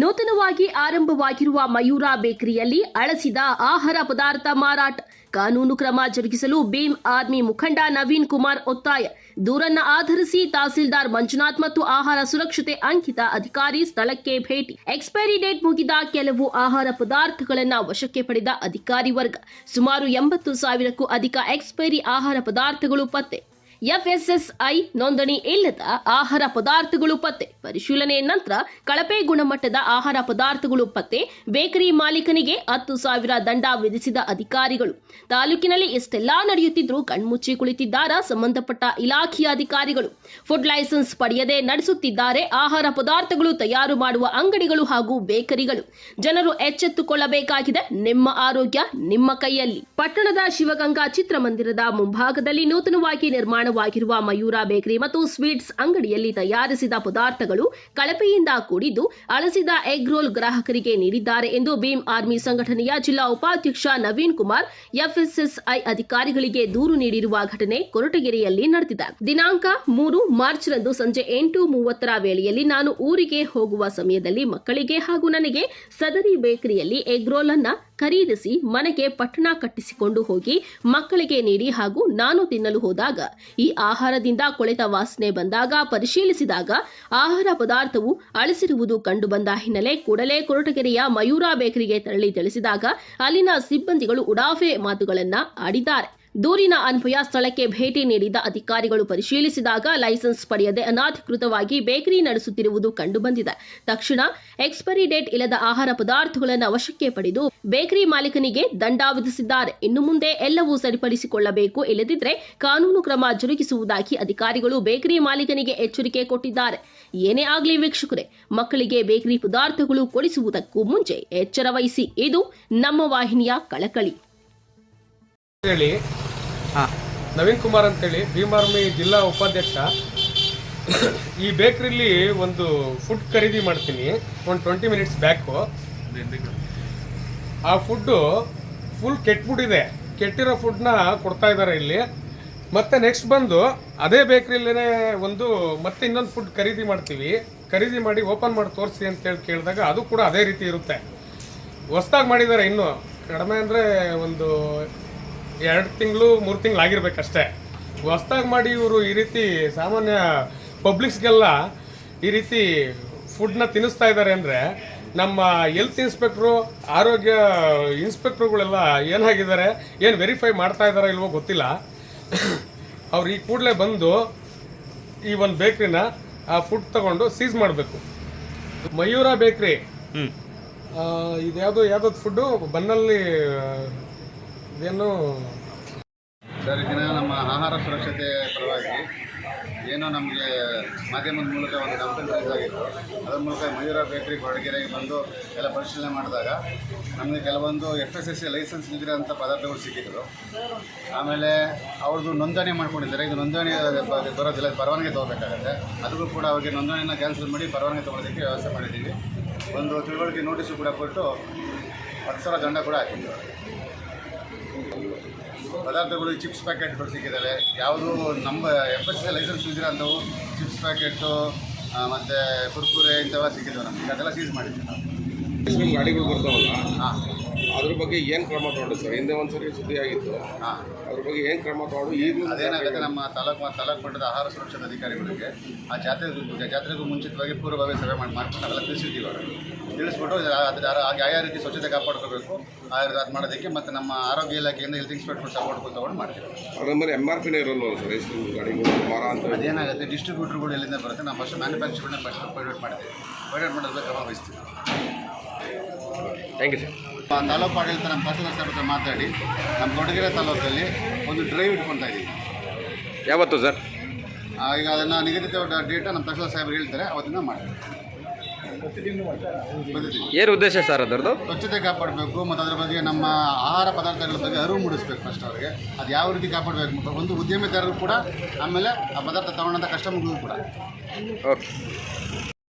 ನೂತನವಾಗಿ ಆರಂಭವಾಗಿರುವ ಮಯೂರ ಬೇಕರಿಯಲ್ಲಿ ಅಳಸಿದ ಆಹಾರ ಪದಾರ್ಥ ಮಾರಾಟ. ಕಾನೂನು ಕ್ರಮ ಜರುಗಿಸಲು ಭೀಮ್ ಆರ್ಮಿ ಮುಖಂಡ ನವೀನ್ ಕುಮಾರ್ ಒತ್ತಾಯ. ದೂರನ್ನ ಆಧರಿಸಿ ತಹಸೀಲ್ದಾರ್ ಮಂಜುನಾಥ್ ಮತ್ತು ಆಹಾರ ಸುರಕ್ಷತೆ ಅಂಕಿತ ಅಧಿಕಾರಿ ಸ್ಥಳಕ್ಕೆ ಭೇಟಿ. ಎಕ್ಸ್ಪೈರಿ ಡೇಟ್ ಮುಗಿದ ಕೆಲವು ಆಹಾರ ಪದಾರ್ಥಗಳನ್ನು ವಶಕ್ಕೆ ಪಡೆದ ಅಧಿಕಾರಿ ವರ್ಗ. ಸುಮಾರು ಎಂಬತ್ತು ಸಾವಿರಕ್ಕೂ ಅಧಿಕ ಎಕ್ಸ್ಪೈರಿ ಆಹಾರ ಪದಾರ್ಥಗಳು ಪತ್ತೆ. ಎಫ್ಎಸ್ಎಸ್ಐ ನೋಂದಣಿ ಇಲ್ಲದ ಆಹಾರ ಪದಾರ್ಥಗಳು ಪತ್ತೆ. ಪರಿಶೀಲನೆ ನಂತರ ಕಳಪೆ ಗುಣಮಟ್ಟದ ಆಹಾರ ಪದಾರ್ಥಗಳು ಪತ್ತೆ. ಬೇಕರಿ ಮಾಲೀಕನಿಗೆ ಹತ್ತು ಸಾವಿರ ದಂಡ ವಿಧಿಸಿದ ಅಧಿಕಾರಿಗಳು. ತಾಲೂಕಿನಲ್ಲಿ ಎಷ್ಟೆಲ್ಲಾ ನಡೆಯುತ್ತಿದ್ದರೂ ಕಣ್ಮುಚ್ಚಿ ಕುಳಿತಿದ್ದಾರ ಸಂಬಂಧಪಟ್ಟ ಇಲಾಖೆಯ ಅಧಿಕಾರಿಗಳು. ಫುಡ್ ಲೈಸೆನ್ಸ್ ಪಡೆಯದೆ ನಡೆಸುತ್ತಿದ್ದಾರೆ ಆಹಾರ ಪದಾರ್ಥಗಳು ತಯಾರು ಮಾಡುವ ಅಂಗಡಿಗಳು ಹಾಗೂ ಬೇಕರಿಗಳು. ಜನರು ಎಚ್ಚೆತ್ತುಕೊಳ್ಳಬೇಕಾಗಿದೆ ನಿಮ್ಮ ಆರೋಗ್ಯ ನಿಮ್ಮ ಕೈಯಲ್ಲಿ. ಪಟ್ಟಣದ ಶಿವಗಂಗಾ ಚಿತ್ರಮಂದಿರದ ಮುಂಭಾಗದಲ್ಲಿ ನೂತನವಾಗಿ ನಿರ್ಮಾಣವಾಗಿರುವ ಮಯೂರ ಬೇಕರಿ ಮತ್ತು ಸ್ವೀಟ್ಸ್ ಅಂಗಡಿಯಲ್ಲಿ ತಯಾರಿಸಿದ ಪದಾರ್ಥಗಳು ಕಳಪೆಯಿಂದ ಕೂಡಿದ್ದು ಅಳಸಿದ ಎಗ್ ರೋಲ್ ಗ್ರಾಹಕರಿಗೆ ನೀಡಿದ್ದಾರೆ ಎಂದು ಭೀಮ್ ಆರ್ಮಿ ಸಂಘಟನೆಯ ಜಿಲ್ಲಾ ಉಪಾಧ್ಯಕ್ಷ ನವೀನ್ ಕುಮಾರ್, ಎಫ್ಎಸ್ಎಸ್ಐ ಅಧಿಕಾರಿಗಳಿಗೆ ದೂರು ನೀಡಿರುವ ಘಟನೆ ಕೊರಟಗೆರೆಯಲ್ಲಿ ನಡೆದಿದೆ. ದಿನಾಂಕ ಮೂರು ಮಾರ್ಚ್ ರಂದು ಸಂಜೆ ಎಂಟು ಮೂವತ್ತರ ವೇಳೆಯಲ್ಲಿ ನಾನು ಊರಿಗೆ ಹೋಗುವ ಸಮಯದಲ್ಲಿ ಮಕ್ಕಳಿಗೆ ಹಾಗೂ ನನಗೆ ಸದರಿ ಬೇಕರಿಯಲ್ಲಿ ಎಗ್ ರೋಲ್ ಅನ್ನ ಖರೀದಿಸಿ ಮನೆಗೆ ಪಟ್ಟಣ ಕಟ್ಟಿಸಿಕೊಂಡು ಹೋಗಿ ಮಕ್ಕಳಿಗೆ ನೀಡಿ ಹಾಗೂ ನಾನು ತಿನ್ನಲು ಹೋದಾಗ ಈ ಆಹಾರದಿಂದ ಕೊಳೆತ ವಾಸನೆ ಬಂದಾಗ ಪರಿಶೀಲಿಸಿದಾಗ ಆಹಾರ ಪದಾರ್ಥವು ಅಳಿಸಿರುವುದು ಕಂಡುಬಂದ ಹಿನ್ನೆಲೆ ಕೂಡಲೇ ಕೊರಟಗೆರೆಯ ಮಯೂರ ಬೇಕರಿಗೆ ತೆರಳಿ ತಿಳಿಸಿದಾಗ ಅಲ್ಲಿನ ಸಿಬ್ಬಂದಿಗಳು ಉಡಾಫೆ ಮಾತುಗಳನ್ನು ಆಡಿದ್ದಾರೆ. ದೂರಿನ ಅನ್ವಯ ಸ್ಥಳಕ್ಕೆ ಭೇಟಿ ನೀಡಿದ ಅಧಿಕಾರಿಗಳು ಪರಿಶೀಲಿಸಿದಾಗ ಲೈಸೆನ್ಸ್ ಪಡೆಯದೆ ಅನಾಧಿಕೃತವಾಗಿ ಬೇಕರಿ ನಡೆಸುತ್ತಿರುವುದು ಕಂಡುಬಂದಿದೆ. ತಕ್ಷಣ ಎಕ್ಸ್ಪೈರಿ ಡೇಟ್ ಇಲ್ಲದ ಆಹಾರ ಪದಾರ್ಥಗಳನ್ನು ವಶಕ್ಕೆ ಪಡೆದು ಬೇಕರಿ ಮಾಲೀಕನಿಗೆ ದಂಡ ವಿಧಿಸಿದ್ದಾರೆ. ಇನ್ನು ಮುಂದೆ ಎಲ್ಲವೂ ಸರಿಪಡಿಸಿಕೊಳ್ಳಬೇಕು. ಇಲ್ಲದಿದ್ದರೆ ಕಾನೂನು ಕ್ರಮ ಜರುಗಿಸುವುದಾಗಿ ಅಧಿಕಾರಿಗಳು ಬೇಕರಿ ಮಾಲೀಕನಿಗೆ ಎಚ್ಚರಿಕೆ ಕೊಟ್ಟಿದ್ದಾರೆ. ಏನೇ ಆಗಲಿ ವೀಕ್ಷಕರೇ, ಮಕ್ಕಳಿಗೆ ಬೇಕರಿ ಪದಾರ್ಥಗಳು ಕೊಡಿಸುವುದಕ್ಕೂ ಮುಂಚೆ ಎಚ್ಚರ ವಹಿಸಿ. ಇದು ನಮ್ಮ ವಾಹಿನಿಯ ಕಳಕಳಿ. ಹಾಂ ನವೀನ್ ಕುಮಾರ್ ಅಂತೇಳಿ ಭೀಮಾರ್ಮಿ ಜಿಲ್ಲಾ ಉಪಾಧ್ಯಕ್ಷ. ಈ ಬೇಕ್ರಿಲಿ ಒಂದು ಫುಡ್ ಖರೀದಿ ಮಾಡ್ತೀನಿ, ಒಂದು ಟ್ವೆಂಟಿ ಮಿನಿಟ್ಸ್ ಬ್ಯಾಕು ಆ ಫುಡ್ಡು ಫುಲ್ ಕೆಟ್ಬಿಟ್ಟಿದೆ. ಕೆಟ್ಟಿರೋ ಫುಡ್ನ ಕೊಡ್ತಾ ಇದ್ದಾರೆ ಇಲ್ಲಿ. ಮತ್ತೆ ನೆಕ್ಸ್ಟ್ ಬಂದು, ಅದೇ ಬೇಕ್ರಿಲೇ ಒಂದು ಮತ್ತೆ ಇನ್ನೊಂದು ಫುಡ್ ಖರೀದಿ ಮಾಡ್ತೀವಿ. ಖರೀದಿ ಮಾಡಿ ಓಪನ್ ಮಾಡಿ ತೋರಿಸಿ ಅಂತೇಳಿ ಕೇಳಿದಾಗ ಅದು ಕೂಡ ಅದೇ ರೀತಿ ಇರುತ್ತೆ. ಹೊಸ್ದಾಗಿ ಮಾಡಿದ್ದಾರೆ ಇನ್ನು. ಕಡಿಮೆ ಅಂದರೆ ಒಂದು ಎರಡು ತಿಂಗಳು ಮೂರು ತಿಂಗಳು ಆಗಿರ್ಬೇಕಷ್ಟೇ ಹೊಸ್ದಾಗಿ ಮಾಡಿ ಇವರು ಈ ರೀತಿ ಸಾಮಾನ್ಯ ಪಬ್ಲಿಕ್ಸ್ಗೆಲ್ಲ ಈ ರೀತಿ ಫುಡ್ನ ತಿನ್ನಿಸ್ತಾ ಇದ್ದಾರೆ ಅಂದರೆ ನಮ್ಮ ಹೆಲ್ತ್ ಇನ್ಸ್ಪೆಕ್ಟ್ರು ಆರೋಗ್ಯ ಇನ್ಸ್ಪೆಕ್ಟ್ರುಗಳೆಲ್ಲ ಏನಾಗಿದ್ದಾರೆ ಏನು ವೆರಿಫೈ ಮಾಡ್ತಾ ಇದ್ದಾರೋ ಇಲ್ವೋ ಗೊತ್ತಿಲ್ಲ. ಅವ್ರು ಈ ಕೂಡಲೇ ಬಂದು ಈ ಒಂದು ಬೇಕ್ರಿನ ಆ ಫುಡ್ ತಗೊಂಡು ಸೀಸ್ ಮಾಡಬೇಕು. ಮಯೂರ ಬೇಕ್ರಿ. ಇದು ಇದ್ಯಾವುದು ಯಾವ್ದು ಫುಡ್ಡು ಬನ್ನಲ್ಲಿ ಇದೇನು ಸರ್ ಈ ದಿನ ನಮ್ಮ ಆಹಾರ ಸುರಕ್ಷತೆ ಪರವಾಗಿ ಏನೋ ನಮಗೆ ಮಾಧ್ಯಮದ ಮೂಲಕ ಒಂದು ಕಂಪ್ಲೇಂಟ್ ರೈಸ್ ಆಗಿತ್ತು. ಅದರ ಮೂಲಕ ಮಯೂರ ಬೇಕರಿ ಕೊರಟಗೆರೆಗೆ ಬಂದು ಎಲ್ಲ ಪರಿಶೀಲನೆ ಮಾಡಿದಾಗ ನಮಗೆ ಕೆಲವೊಂದು F S S C licence ಇಲ್ದಿರೋಂಥ ಪದಾರ್ಥಗಳು ಸಿಕ್ಕಿದ್ರು ಆಮೇಲೆ ಅವ್ರದ್ದು ನೋಂದಣಿ ಮಾಡ್ಕೊಂಡಿದ್ದಾರೆ. ಇದು ನೋಂದಣಿ ಬರೋದಿಲ್ಲ ಪರವಾನಗಿ ತೊಗೋಬೇಕಾಗತ್ತೆ. ಅದಕ್ಕೂ ಕೂಡ ಅವರಿಗೆ ನೋಂದಣಿನ ಕ್ಯಾನ್ಸಲ್ ಮಾಡಿ ಪರವಾನಗಿ ತೊಗೊಳೋದಕ್ಕೆ ವ್ಯವಸ್ಥೆ ಮಾಡಿದ್ದೀವಿ. ಒಂದು ತಿಳುವಳಿಕೆ ನೋಟಿಸು ಕೂಡ ಕೊಟ್ಟು ಹತ್ತು ದಂಡ ಕೂಡ ಹಾಕಿದ್ದೀವಿ ಪದಾರ್ಥಗಳು ಚಿಪ್ಸ್ ಪ್ಯಾಕೆಟ್ಗಳು ಸಿಕ್ಕಿದ್ದಾವೆ ಯಾವುದು ನಮ್ಮ ಎಫ್ ಎಸ್ ಲೈಸೆನ್ಸ್ ಇದ್ದರೆ ಅಂಥವು ಚಿಪ್ಸ್ ಪ್ಯಾಕೆಟು ಮತ್ತು ಕುರ್ಕುರೆ ಇಂಥವೆಲ್ಲ ಸಿಕ್ಕಿದ್ದಾವೆ ನಮಗೆ. ಅದೆಲ್ಲ ಸೀಸ್ ಮಾಡಿದ್ವಿ ಗಾಡಿಗಳು ಬರ್ತಾವಲ್ಲ ಅದ್ರ ಬಗ್ಗೆ ಏನು ಕ್ರಮ ತಗೊಂಡು ಸರ್? ಹಿಂದೆ ಒಂದ್ಸರಿ ಸುದ್ದಿ ಆಗಿತ್ತು. ಅದ್ರ ಬಗ್ಗೆ ಏನು ಕ್ರಮ ತಗೊಂಡು ಈಗಲೂ ಅದೇನಾಗುತ್ತೆ ನಮ್ಮ ತಾಲೂಕು ತಾಲೂಕು ಮಟ್ಟದ ಆಹಾರ ಸುರಕ್ಷತಾ ಅಧಿಕಾರಿಗಳಿಗೆ ಆ ಜಾತ್ರೆ ಜಾತ್ರೆಗೂ ಮುಂಚಿತವಾಗಿ ಪೂರ್ವಭಾವಿ ಸಭೆ ಮಾಡಿ ಮಾಡ್ಕೊಂಡು ಅವೆಲ್ಲ ತಿಳಿಸಿದ್ದೀವಿ ಅವರು. ತಿಳಿಸ್ಬಿಟ್ಟು ಅದರ ಯಾವ ಯಾವ ರೀತಿ ಸ್ವಚ್ಛತೆ ಕಾಪಾಡ್ಕೋಬೇಕು ಆ ಅದು ಮಾಡೋದಕ್ಕೆ ಮತ್ತು ನಮ್ಮ ಆರೋಗ್ಯ ಇಲಾಖೆಯಿಂದ ಹೆಲ್ತ್ ಇನ್ಸ್ಪೆಕ್ಟರ್ ಸಪೋರ್ಟ್ ತಗೊಂಡು ಮಾಡ್ತೀವಿ. ಅದ್ರ ಮೇಲೆ ಎಂ ಆರ್ ಪಿನೇ ಇರಲ್ಲ ಸರ್? ಗಾಡಿಗಳು ಮಾರ ಅಂತ ಅದೇನಾಗುತ್ತೆ ಡಿಸ್ಟ್ರಿಬ್ಯೂಟರ್ಗಳು ಎಲ್ಲಿಂದ ಬರುತ್ತೆ ನಾವು ಫಸ್ಟ್ ಮ್ಯಾನುಫ್ಯಾಕ್ಚರ್ನ ಫಸ್ಟ್ ಪ್ರೈವೇಟ್ ಮಾಡ್ತೀವಿ. ಪ್ರೈವೇಟ್ ಮಾಡೋದಕ್ಕೆ ಕ್ರಮ ವಹಿಸ್ತೀವಿ. ಥ್ಯಾಂಕ್ ಯು ಸರ್ ತಾಲೂಕು ಆಡಳಿತ ನಮ್ಮ ತಹಸೀಲ್ದಾರ್ ಸರ್ ಹತ್ರ ಮಾತಾಡಿ ನಮ್ಮ ಕೊಡಗೆರೆ ತಾಲೂಕಲ್ಲಿ ಒಂದು ಡ್ರೈವ್ ಇಟ್ಕೊತಾ ಇದ್ದೀವಿ. ಯಾವತ್ತು ಸರ್ ಈಗ ಅದನ್ನು ನಿಗದಿತ ಡೇಟ ನಮ್ಮ ತಹಸೀಲ್ದಾರ್ ಸಾಹೇಬ್ರು ಹೇಳ್ತಾರೆ ಅವತ್ತಿನ ಮಾಡ್ತೀವಿ. ಏನು ಉದ್ದೇಶ ಸರ್ ಅದರದ್ದು? ಸ್ವಚ್ಛತೆ ಕಾಪಾಡಬೇಕು ಮತ್ತು ಅದ್ರ ಬಗ್ಗೆ ನಮ್ಮ ಆಹಾರ ಪದಾರ್ಥಗಳ ಬಗ್ಗೆ ಅರಿವು ಮೂಡಿಸ್ಬೇಕು ಫಸ್ಟ್ ಅವರಿಗೆ. ಅದು ಯಾವ ರೀತಿ ಕಾಪಾಡಬೇಕು ಒಂದು ಉದ್ಯಮಿದಾರರು ಕೂಡ ಆಮೇಲೆ ಆ ಪದಾರ್ಥ ತಗೊಂಡಂಥ ಕಸ್ಟಮರ್ಗಳು ಕೂಡ. ಓಕೆ